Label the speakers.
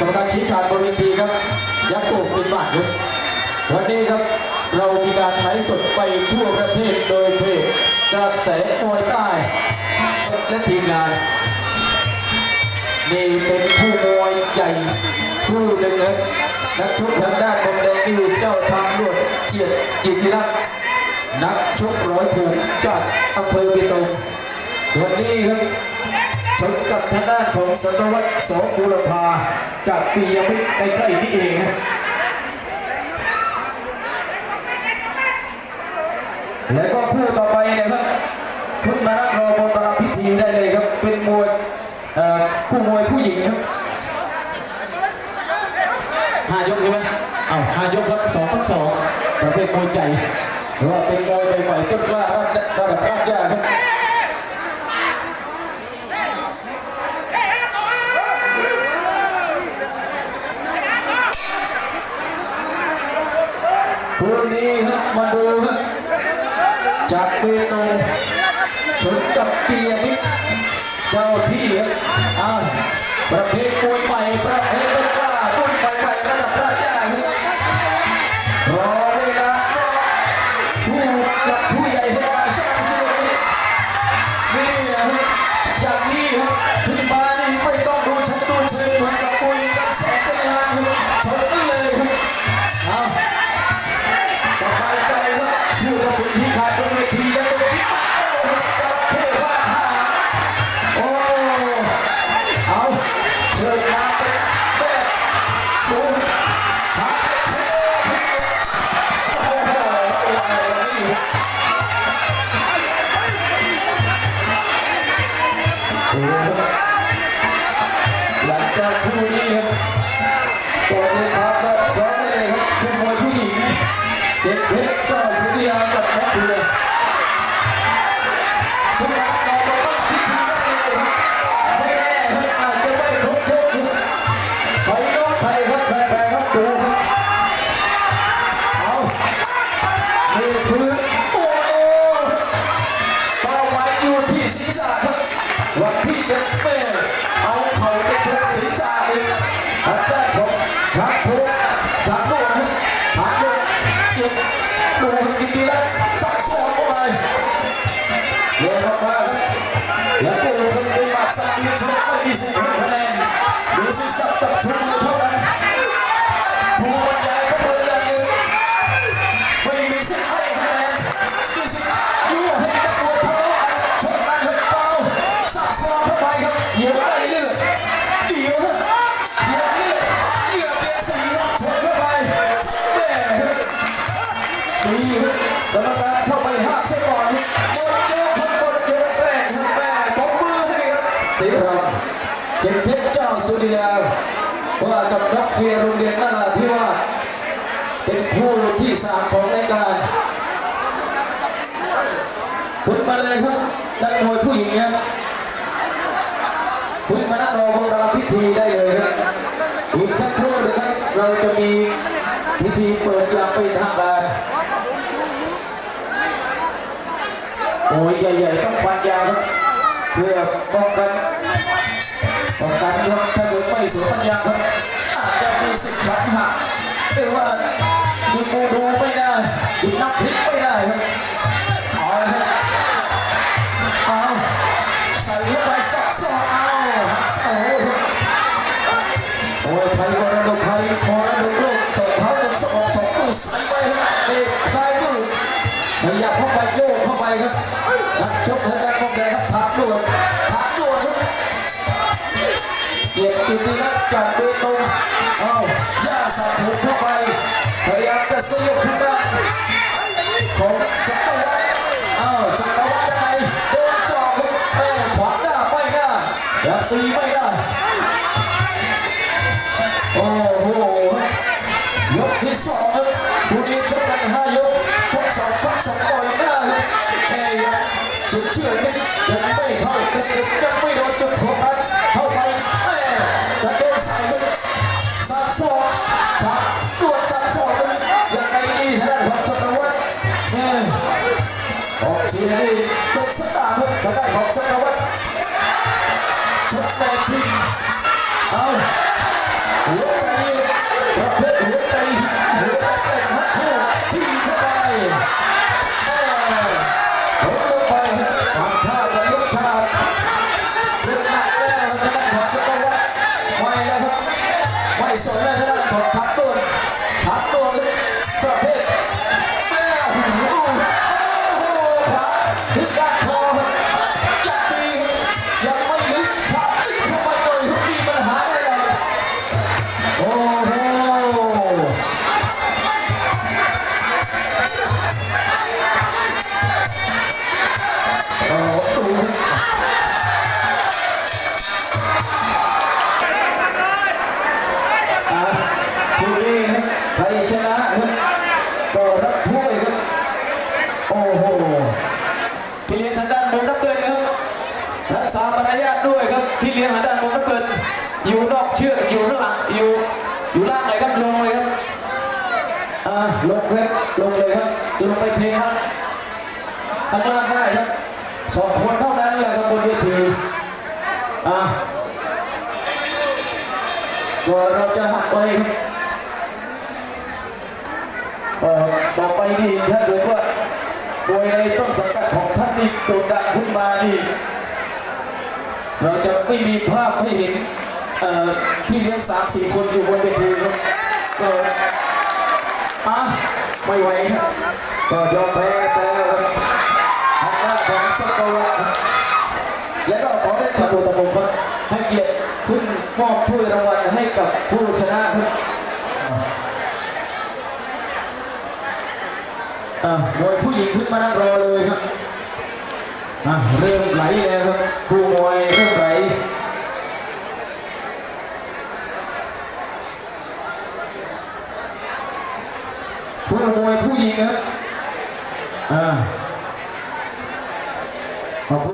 Speaker 1: กรรมการชี้ขาดบนเวทีครับยักษ์โกเป็นบาทครับวันนี้ครับเรามีการไลฟ์สดไปทั่วประเทศโดยเพจกระแสมวยใต้ และทีมงานนี่เป็นผู้มวยใหญ่ผู้หนึ่งนะนักชกทางด้านมุมแดงนี่เจ้าทางรวดเกียรติอิรัตน์นักชกร้อยผูกจากอำเภอเบตงวันนี้ครับ ชนกับทางด้านของสตวัตสองบุรพาจากปียมิตรใกล้ๆนี่เองครับแล้วก็ผู้ต่อไปนะครับขึ้นมานั่งรอบนประพิธีได้เลยครับ เป็นมวยเอ่อคู่มวยผู้หญิงครับห้ายกใช่ไหมเอาห้ายกครับสองพันสองประเภทมวยใจหรือว่าเป็นมวยใหม่ๆต้นกล้าระดับ เบตงชนกับเกียรติเจ้าที่อ่าประเภทมวยไป หลังจากคู่นี้ครับต่อเลยครับและร้องเลยครับเป็นมวยผู้หญิงเด็กเพชรเจ้าสุริยากับแม่เสือ ดีแล้วสักสองเข้าไปเดินเข้ามาแล้วก็ลงเป็นหมัดซ้ายที่ชกไม่มีสิทธิ์คะแนนดูสิสับกับชูเท่านั้นผู้บรรยายก็เหมือนกันเลยไม่มีสิทธิ์ให้คะแนนมีสิทธิ์ยั่ให้กับมวยทะเลาะกันกกันให้เบาสับซองเข้าไปครับเหยียบได้เลือดเดี๋ยวเหยียบเลือดเหยียบเบียร์สีครับชนเข้าไปแม่ดี รับตีรองเจ็บเพชรเจ้าสุริยาว่ากับนักเรียนโรงเรียนนาราธิวาสเป็นคู่ที่สามของรายการคุณมาเลยครับนักมวยผู้หญิงครับคุณมานั่งรอบนรำพิธีได้เลยครับอีกสักครู่นะครับเราจะมีพิธีเปิดอย่างเป็นทางการโอ้ยใหญ่ๆต้องฟันยาวครับเพื่อป้องกัน ป้องกันครับถ้าเกิดไม่สวมฟันยาครับอาจจะมีสิทธิ์ขันหักหรือว่ายิงกูดูไม่ได้ยิงนับพลิกไม่ได้ครับเอาเอาใส่เข้าไปสักสองเอาโอ้โหโอ้ยไทยวรดกไทยพอระดกโลกส่งเขาจนสองสองตู้ใส่ไปครับเอกซ้ายมือยับเข้าไปโยกเข้าไปครับนักชกทางด้านมอ จากเบตงเอาย่าสับหุบ หัวใจประเภทหัใจหัวใจนักโทษที่ไปโอ้ลงไปทำท่ากับยกชาติเป็นหนักแล้วทางด้านขอสกอตไม่แล้วครับไม่สนแล้วทางดขอพักต้น ที่เลี้ยงหาด้านบนก็เปิด อยู่นอกเชือกอยู่ข้างหลังอยู่ อยู่ล่างเลยครับลงเลยครับอ่าลงครับลงเลยครับลงไปเพลงครับข้างล่างได้ครับสองคนเท่านั้นเลยครับบนเวทีอ่าก็เราจะหักไปบเอ่อต่อไปนี่ถ้าเกิดว่าโดยในต้นสังกัดของท่านนี่โด่งดังขึ้นมานี่ เราจะไม่มีภาพให้เห็นพี่เลี้ยงสามสี่คนอยู่บนเวทีครับก็อะไม่ไหวครับก็ยอมแพ้ไปแล้วครับทางด้านของสกอตครับและก็ขอได้จัดตัวตะบงครับให้เกียรติขึ้นมอบถ้วยรางวัลให้กับผู้ชนะครับอะมวยผู้หญิงขึ้นมานั่งรอเลยครับอะเริ่มไหลแล้ว